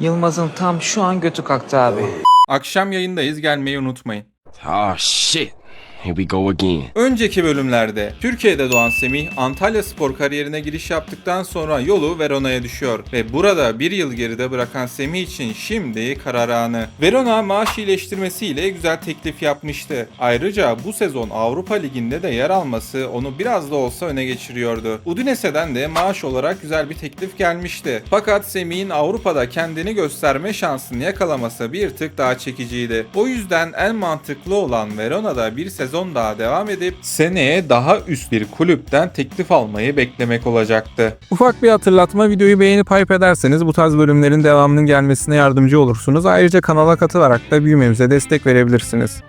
Yılmaz'ın tam şu an götü kalktı abi. Akşam yayındayız gelmeyi unutmayın. Oh shit. Here we go again. Önceki bölümlerde Türkiye'de doğan Semih Antalya Spor kariyerine giriş yaptıktan sonra yolu Verona'ya düşüyor ve burada bir yıl geride bırakan Semih için şimdi karar anı. Verona maaş iyileştirmesiyle güzel teklif yapmıştı. Ayrıca bu sezon Avrupa Ligi'nde de yer alması onu biraz da olsa öne geçiriyordu. Udinese'den de maaş olarak güzel bir teklif gelmişti. Fakat Semih'in Avrupa'da kendini gösterme şansını yakalaması bir tık daha çekiciydi. O yüzden en mantıklı olan Verona'da bir sezon daha devam edip seneye daha üst bir kulüpten teklif almayı beklemek olacaktı. Ufak bir hatırlatma videoyu beğenip hype ederseniz bu tarz bölümlerin devamının gelmesine yardımcı olursunuz. Ayrıca kanala katılarak da büyümemize destek verebilirsiniz.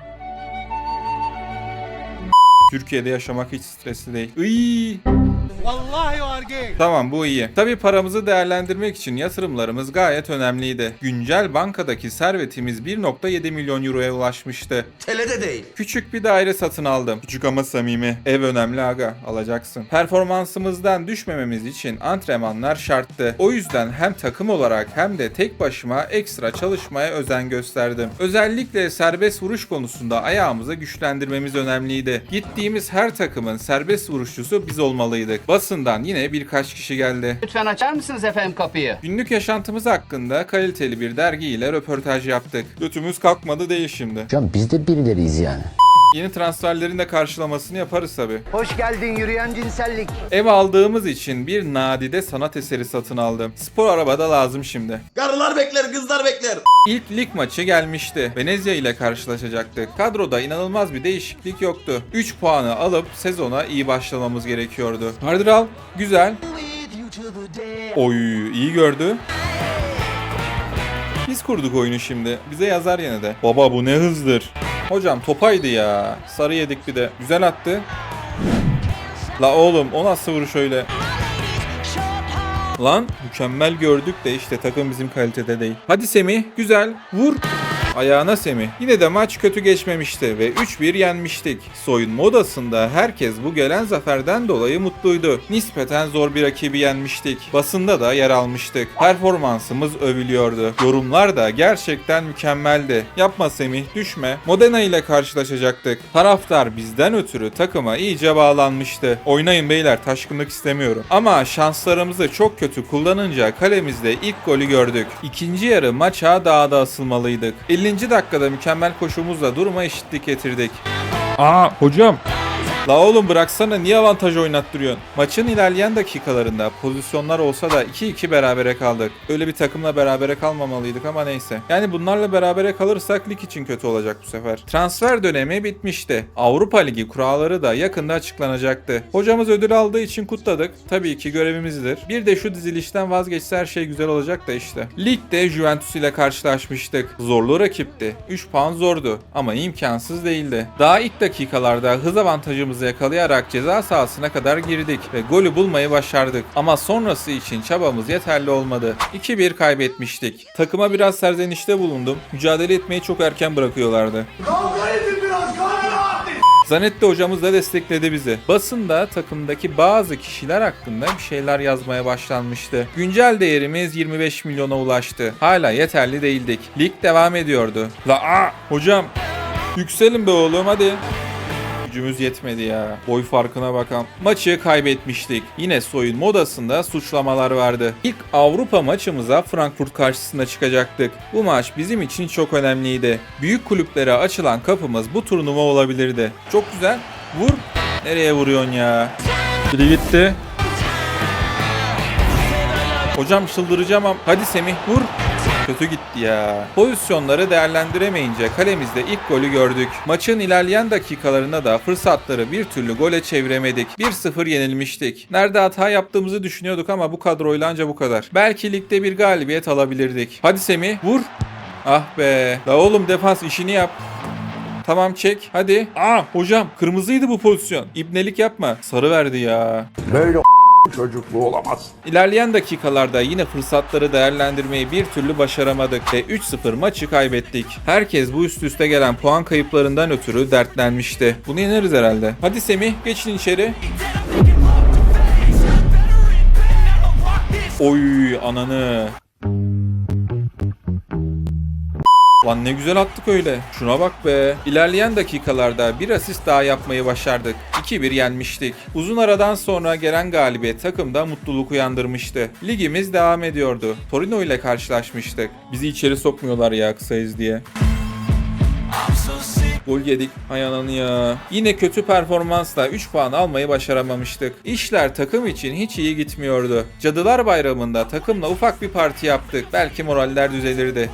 Türkiye'de yaşamak hiç stresli değil. Iy. Tamam bu iyi. Tabi paramızı değerlendirmek için yatırımlarımız gayet önemliydi. Güncel bankadaki servetimiz 1.7 milyon euroya ulaşmıştı. Telede değil. Küçük bir daire satın aldım. Küçük ama samimi. Ev önemli aga. Alacaksın. Performansımızdan düşmememiz için antrenmanlar şarttı. O yüzden hem takım olarak hem de tek başıma ekstra çalışmaya özen gösterdim. Özellikle serbest vuruş konusunda ayağımızı güçlendirmemiz önemliydi. Gittiğimiz her takımın serbest vuruşçusu biz olmalıydık. Basından yine birkaç kişi geldi. Lütfen açar mısınız efendim kapıyı? Günlük yaşantımız hakkında kaliteli bir dergi ile röportaj yaptık. Götümüz kalkmadı değil şimdi. Şu an biz de birileriyiz yani. Yeni transferlerin de karşılamasını yaparız tabi. Hoş geldin yürüyen cinsellik. Ev aldığımız için bir nadide sanat eseri satın aldım. Spor araba da lazım şimdi. Karılar bekler, kızlar bekler. İlk lig maçı gelmişti. Venezia ile karşılaşacaktık. Kadroda inanılmaz bir değişiklik yoktu. 3 puanı alıp sezona iyi başlamamız gerekiyordu. Hardral güzel. Oy iyi gördü. Biz kurduk oyunu şimdi. Bize yazar yine de. Baba bu ne hızdır. Hocam topaydı ya. Sarı yedik bir de. Güzel attı. La oğlum o nasıl vuruş öyle? Lan mükemmel gördük de işte takım bizim kalitede değil. Hadi Semih güzel vur. Ayağına Semih. Yine de maç kötü geçmemişti ve 3-1 yenmiştik. Soyunma odasında herkes bu gelen zaferden dolayı mutluydu. Nispeten zor bir rakibi yenmiştik. Basında da yer almıştık. Performansımız övülüyordu. Yorumlar da gerçekten mükemmeldi. Yapma Semih düşme. Modena ile karşılaşacaktık. Taraftar bizden ötürü takıma iyice bağlanmıştı. Oynayın beyler taşkınlık istemiyorum. Ama şanslarımızı çok kötü kullanınca kalemizde ilk golü gördük. İkinci yarı maça daha da asılmalıydık. 50. dakikada mükemmel koşumuzla duruma eşitlik getirdik. Aa hocam. La oğlum bıraksana niye avantaj oynattırıyorsun? Maçın ilerleyen dakikalarında pozisyonlar olsa da 2-2 berabere kaldık. Öyle bir takımla berabere kalmamalıydık ama neyse. Yani bunlarla berabere kalırsak lig için kötü olacak bu sefer. Transfer dönemi bitmişti. Avrupa Ligi kuralları da yakında açıklanacaktı. Hocamız ödül aldığı için kutladık. Tabii ki görevimizdir. Bir de şu dizilişten vazgeçse her şey güzel olacak da işte. Ligde Juventus ile karşılaşmıştık. Zorlu rakipti. 3 puan zordu ama imkansız değildi. Daha ilk dakikalarda hız avantajımızı yakalayarak ceza sahasına kadar girdik ve golü bulmayı başardık. Ama sonrası için çabamız yeterli olmadı. 2-1 kaybetmiştik. Takıma biraz serzenişte bulundum. Mücadele etmeyi çok erken bırakıyorlardı. Zanetti hocamız da destekledi bizi. Basında takımdaki bazı kişiler hakkında bir şeyler yazmaya başlanmıştı. Güncel değerimiz 25 milyona ulaştı. Hala yeterli değildik. Lig devam ediyordu. La hocam yükselin be oğlum hadi. Gücümüz yetmedi ya. Boy farkına bakan. Maçı kaybetmiştik. Yine soyunma odasında suçlamalar vardı. İlk Avrupa maçımıza Frankfurt karşısında çıkacaktık. Bu maç bizim için çok önemliydi. Büyük kulüplere açılan kapımız bu turnuva olabilirdi. Çok güzel. Vur. Nereye vuruyorsun ya? Biri gitti. Hocam çıldıracağım ama. Hadi Semih vur. Kötü gitti ya. Pozisyonları değerlendiremeyince kalemizde ilk golü gördük. Maçın ilerleyen dakikalarında da fırsatları bir türlü gole çeviremedik. 1-0 yenilmiştik. Nerede hata yaptığımızı düşünüyorduk ama bu kadroyla anca bu kadar. Belki ligde bir galibiyet alabilirdik. Hadi Semih vur. Ah be. La oğlum defans işini yap. Tamam çek. Hadi. Aa hocam kırmızıydı bu pozisyon. İbnelik yapma. Sarı verdi ya. Çocukluğu olamaz. İlerleyen dakikalarda yine fırsatları değerlendirmeyi bir türlü başaramadık ve 3-0 maçı kaybettik. Herkes bu üst üste gelen puan kayıplarından ötürü dertlenmişti. Bunu yeneriz herhalde. Hadi Semih geçin içeri. Oy ananı. Lan ne güzel attık öyle. Şuna bak be. İlerleyen dakikalarda bir asist daha yapmayı başardık. 2-1 yenmiştik. Uzun aradan sonra gelen galibiyet takımda mutluluk uyandırmıştı. Ligimiz devam ediyordu. Torino ile karşılaşmıştık. Bizi içeri sokmuyorlar ya kısayız diye. Gol yedik. Hay ananı ya. Yine kötü performansla 3 puan almayı başaramamıştık. İşler takım için hiç iyi gitmiyordu. Cadılar Bayramı'nda takımla ufak bir parti yaptık. Belki moraller düzelirdi.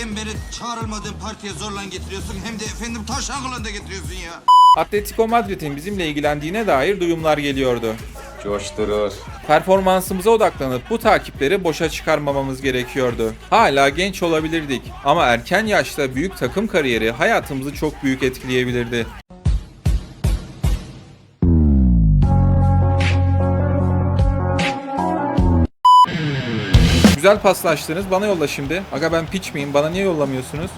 Hem beni çağrılmadığın partiye zorla getiriyorsun hem de efendim taşan kılığında getiriyorsun ya. Atletico Madrid'in bizimle ilgilendiğine dair duyumlar geliyordu. Coşturur. Performansımıza odaklanıp bu takipleri boşa çıkarmamamız gerekiyordu. Hala genç olabilirdik ama erken yaşta büyük takım kariyeri hayatımızı çok büyük etkileyebilirdi. Güzel paslaştınız. Bana yolla şimdi. Aga ben piç miyim? Bana niye yollamıyorsunuz?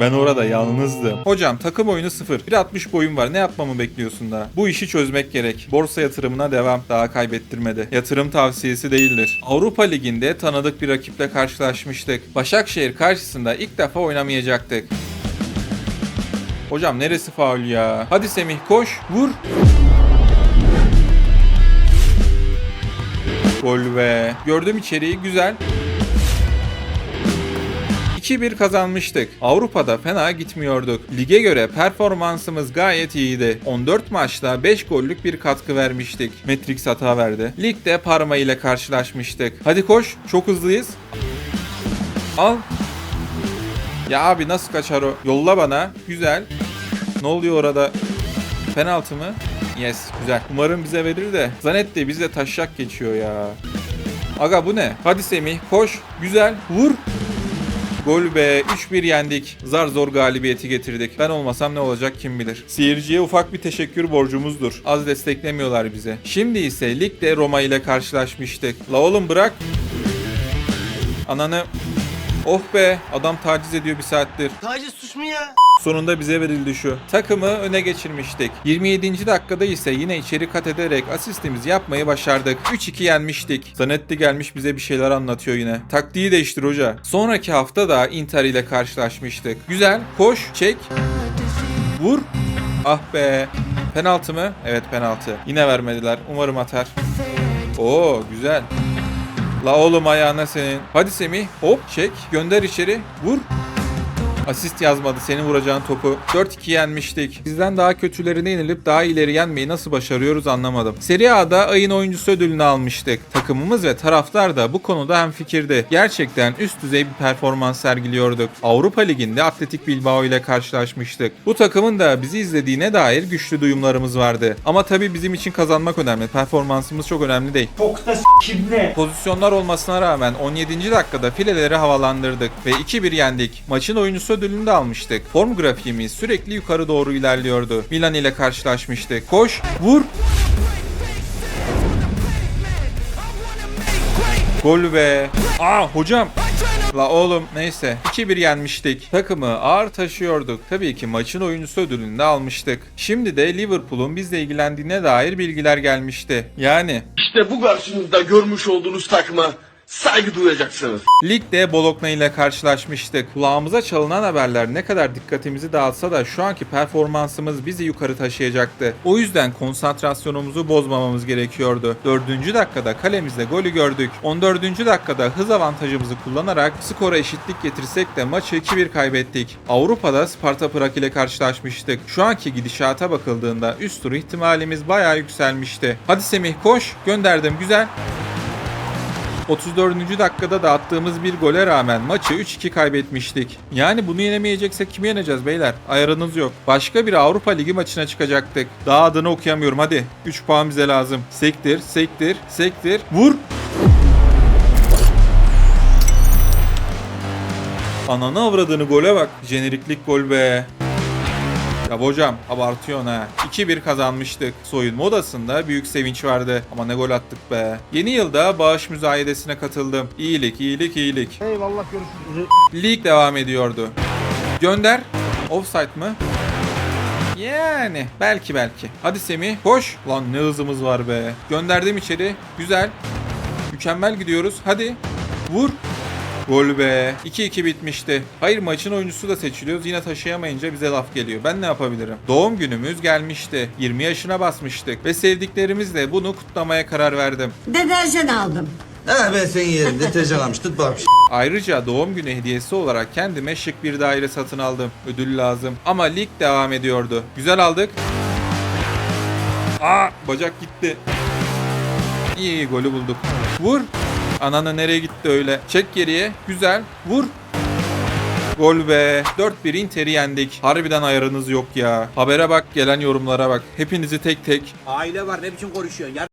Ben orada yalnızdım. Hocam takım oyunu 0. 1.60 boyum var. Ne yapmamı bekliyorsun daha? Bu işi çözmek gerek. Borsa yatırımına devam. Daha kaybettirmedi. Yatırım tavsiyesi değildir. Avrupa Ligi'nde tanıdık bir rakiple karşılaşmıştık. Başakşehir karşısında ilk defa oynamayacaktık. Hocam neresi faul ya? Hadi Semih koş. Vur. Gol be. Gördüm içeriği güzel. 2-1 kazanmıştık. Avrupa'da fena gitmiyorduk. Lige göre performansımız gayet iyiydi. 14 maçta 5 gollük bir katkı vermiştik. Matrix hata verdi. Ligde Parma ile karşılaşmıştık. Hadi koş, çok hızlıyız. Al. Ya abi nasıl kaçar o? Yolla bana. Güzel. Ne oluyor orada? Penaltı mı? Yes, güzel. Umarım bize verir de. Zanetti bize taşak geçiyor ya. Aga bu ne? Hadi Semih koş. Güzel. Vur. Gol be 3-1 yendik. Zar zor galibiyeti getirdik. Ben olmasam ne olacak kim bilir. Seyirciye ufak bir teşekkür borcumuzdur. Az desteklemiyorlar bize. Şimdi ise ligde Roma ile karşılaşmıştık. La oğlum bırak. Ananı. Oh be adam taciz ediyor bir saattir. Taciz suç mu ya? Sonunda bize verildi şu. Takımı öne geçirmiştik. 27. dakikada ise yine içeri kat ederek asistimizi yapmayı başardık. 3-2 yenmiştik. Zanetti gelmiş bize bir şeyler anlatıyor yine. Taktiği değiştir hoca. Sonraki hafta da Inter ile karşılaşmıştık. Güzel. Koş. Çek. Vur. Ah be. Penaltı mı? Evet penaltı. Yine vermediler. Umarım atar. Oo güzel. La oğlum ayağına senin. Hadi Semih. Hop çek. Gönder içeri. Vur. Asist yazmadı senin vuracağın topu. 4-2 yenmiştik. Bizden daha kötülerine yenilip daha ileri yenmeyi nasıl başarıyoruz anlamadım. Serie A'da ayın oyuncusu ödülünü almıştık. Takımımız ve taraftar da bu konuda hemfikirdi. Gerçekten üst düzey bir performans sergiliyorduk. Avrupa Ligi'nde Atletik Bilbao ile karşılaşmıştık. Bu takımın da bizi izlediğine dair güçlü duyumlarımız vardı. Ama tabii bizim için kazanmak önemli. Performansımız çok önemli değil. Pozisyonlar olmasına rağmen 17. dakikada fileleri havalandırdık ve 2-1 yendik. Maçın oyuncusu ödülünü de almıştık. Form grafiğimiz sürekli yukarı doğru ilerliyordu. Milan ile karşılaşmıştık. Koş, vur. Gol be. Aa hocam. La oğlum neyse 2-1 yenmiştik. Takımı ağır taşıyorduk. Tabii ki maçın oyuncusu ödülünü de almıştık. Şimdi de Liverpool'un bizle ilgilendiğine dair bilgiler gelmişti. Yani İşte bu karşınızda görmüş olduğunuz takıma saygı duyacaksınız. Ligde Bologna ile karşılaşmıştık. Kulağımıza çalınan haberler ne kadar dikkatimizi dağıtsa da şu anki performansımız bizi yukarı taşıyacaktı. O yüzden konsantrasyonumuzu bozmamamız gerekiyordu. 4. dakikada kalemizde golü gördük. 14. dakikada hız avantajımızı kullanarak skora eşitlik getirsek de maçı 2-1 kaybettik. Avrupa'da Sparta Prag ile karşılaşmıştık. Şu anki gidişata bakıldığında üst tur ihtimalimiz bayağı yükselmişti. Hadi Semih koş. Gönderdim güzel. 34. dakikada da attığımız bir gole rağmen maçı 3-2 kaybetmiştik. Yani bunu yenemeyeceksek kimi yeneceğiz beyler? Ayarınız yok. Başka bir Avrupa Ligi maçına çıkacaktık. Daha adını okuyamıyorum hadi. 3 puan bize lazım. Sektir, sektir, sektir. Vur. Ananı avradını gole bak. Jeneriklik gol be. Ya hocam abartıyorsun ha. 2-1 kazanmıştık. Soyunma odasında büyük sevinç vardı. Ama ne gol attık be. Yeni yılda bağış müzayedesine katıldım. İyilik, iyilik, iyilik. Eyvallah görüşürüz. Lig devam ediyordu. Gönder. Offside mı? Yani belki belki. Hadi Semih koş. Lan ne hızımız var be. Gönderdim içeri. Güzel. Mükemmel gidiyoruz. Hadi. Vur. Gol be. 2-2 bitmişti. Hayır maçın oyuncusu da seçiliyoruz. Yine taşıyamayınca bize laf geliyor. Ben ne yapabilirim? Doğum günümüz gelmişti. 20 yaşına basmıştık. Ve sevdiklerimizle bunu kutlamaya karar verdim. Deterjan aldım. Ha ben senin yerinde deterjan almış tut bak. Ayrıca doğum günü hediyesi olarak kendime şık bir daire satın aldım. Ödül lazım. Ama lig devam ediyordu. Güzel aldık. Aa bacak gitti. İyi iyi golü bulduk. Vur. Ananı nereye gitti öyle? Çek geriye. Güzel. Vur. Gol be. 4-1 Inter'i yendik. Harbiden ayarınız yok ya. Habere bak, gelen yorumlara bak. Hepinizi tek tek. Aile var ne biçim konuşuyorsun ya?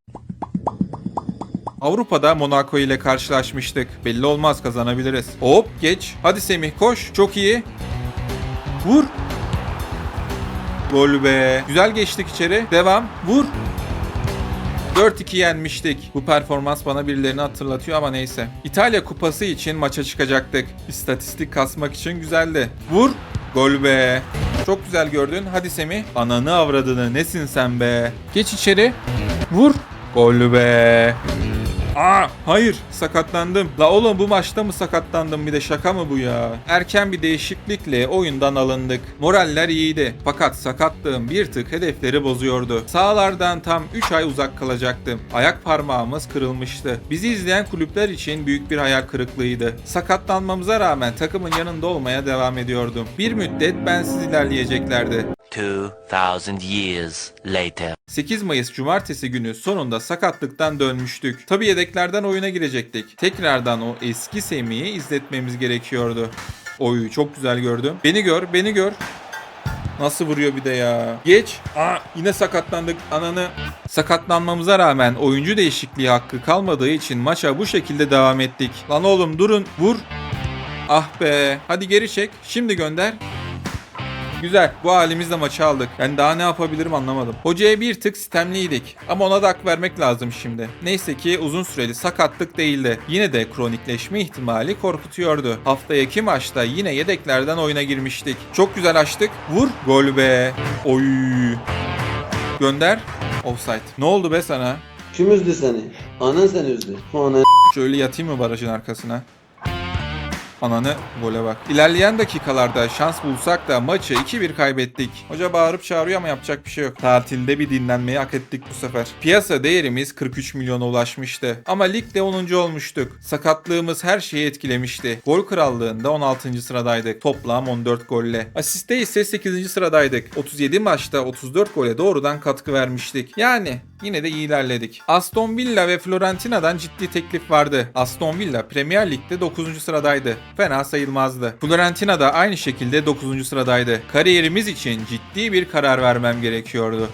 Avrupa'da Monaco ile karşılaşmıştık. Belli olmaz kazanabiliriz. Hop geç. Hadi Semih koş. Çok iyi. Vur. Gol be. Güzel geçtik içeri. Devam. Vur. 4-2 yenmiştik. Bu performans bana birilerini hatırlatıyor ama neyse. İtalya kupası için maça çıkacaktık. İstatistik kasmak için güzeldi. Vur. Gol be. Çok güzel gördün. Hadi Semih. Ananı avradını nesin sen be. Geç içeri. Vur. Gol be. Aa hayır sakatlandım. La oğlum bu maçta mı sakatlandım bir de şaka mı bu ya? Erken bir değişiklikle oyundan alındık. Moraller iyiydi. Fakat sakatlığım bir tık hedefleri bozuyordu. Sahalardan tam 3 ay uzak kalacaktım. Ayak parmağımız kırılmıştı. Bizi izleyen kulüpler için büyük bir hayal kırıklığıydı. Sakatlanmamıza rağmen takımın yanında olmaya devam ediyordum. Bir müddet bensiz ilerleyeceklerdi. 2000 years later. 8 Mayıs Cumartesi günü sonunda sakatlıktan dönmüştük. Tabi yedeklerden oyuna girecektik. Tekrardan o eski Semih'i izletmemiz gerekiyordu. Oy çok güzel gördüm. Beni gör, beni gör. Nasıl vuruyor bir de ya. Geç. Aa, yine sakatlandık. Ananı. Sakatlanmamıza rağmen oyuncu değişikliği hakkı kalmadığı için maça bu şekilde devam ettik. Lan oğlum durun. Vur. Ah be. Hadi geri çek. Şimdi gönder. Güzel. Bu halimizle maçı aldık. Ben daha ne yapabilirim anlamadım. Hocaya bir tık sistemliydik. Ama ona da hak vermek lazım şimdi. Neyse ki uzun süreli sakatlık değildi. Yine de kronikleşme ihtimali korkutuyordu. Haftaki maçta yine yedeklerden oyuna girmiştik. Çok güzel açtık. Vur. Gol be. Oy. Gönder. Offside. Ne oldu be sana? Kim üzdü seni? Anan seni üzdü. Anan Şöyle yatayım mı barajın arkasına? Ananı gole bak. İlerleyen dakikalarda şans bulsak da maçı 2-1 kaybettik. Hoca bağırıp çağırıyor ama yapacak bir şey yok. Tatilde bir dinlenmeyi hak ettik bu sefer. Piyasa değerimiz 43 milyona ulaşmıştı. Ama ligde 10. olmuştuk. Sakatlığımız her şeyi etkilemişti. Gol krallığında 16. sıradaydık. Toplam 14 golle. Asiste ise 8. sıradaydık. 37 maçta 34 gole doğrudan katkı vermiştik. Yani yine de ilerledik. Aston Villa ve Florentina'dan ciddi teklif vardı. Aston Villa Premier Lig'de 9. sıradaydı. Fena sayılmazdı. Florentina da aynı şekilde 9. sıradaydı. Kariyerimiz için ciddi bir karar vermem gerekiyordu.